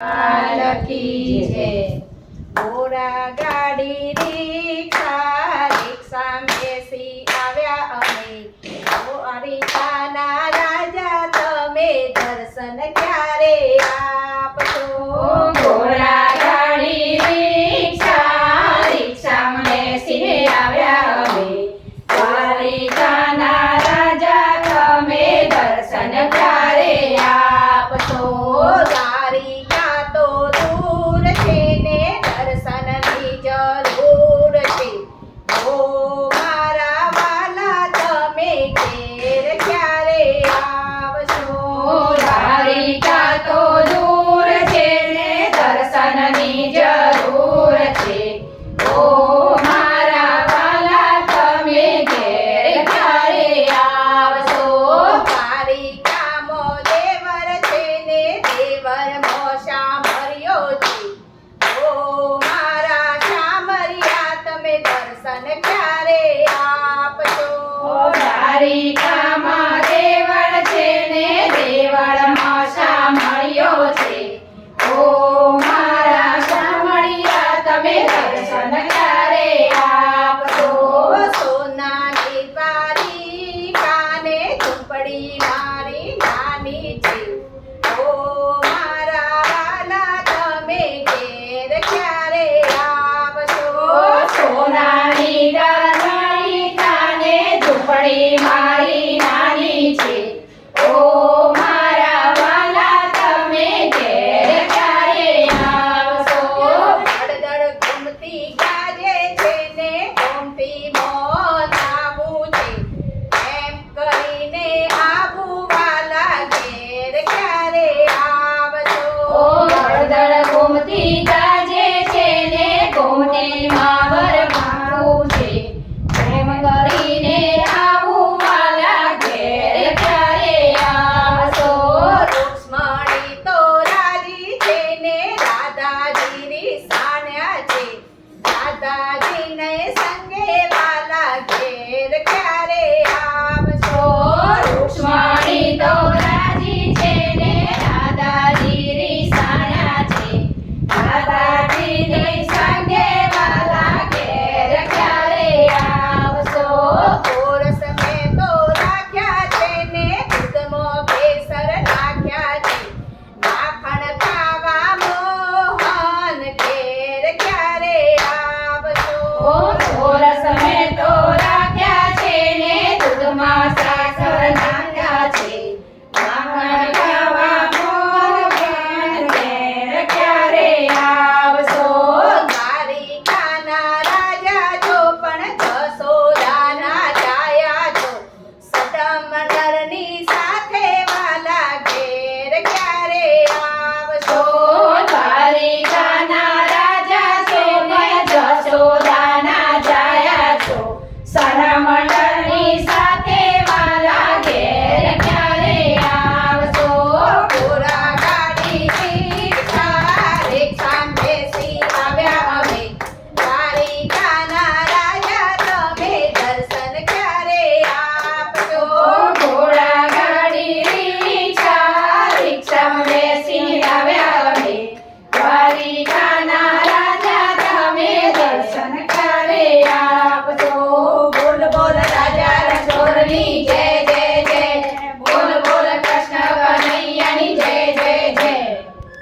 લખી છે. મોરા ગાડી રીક્ષા રીક્ષા બેસી આવ્યા અમે. ઓરિયાના રાજા, તમે દર્શન ક્યારે આપશો? મોરા ગાડી રીક્ષા રીક્ષા બેસી આવ્યા અમે. Oriya Sorry, sorry.